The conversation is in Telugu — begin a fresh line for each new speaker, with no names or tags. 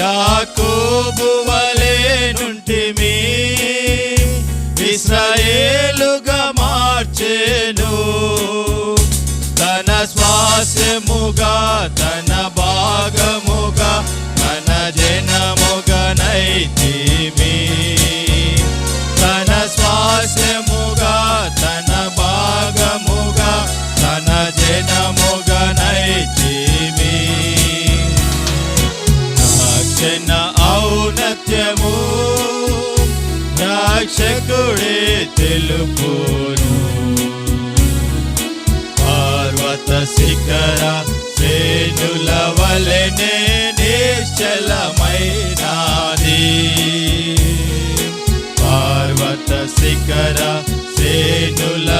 యాకోబు వలే నుంటిమి ఇస్రాయేలుగా మార్చేను. తన స్వాస్యముగా తన రక్షణ ఔనత్యము రక్షకుడే తెలుపును. పార్వత శిఖర సేనుల వలనే నిశ్చలమైనాది పర్వత శిఖర సేనుల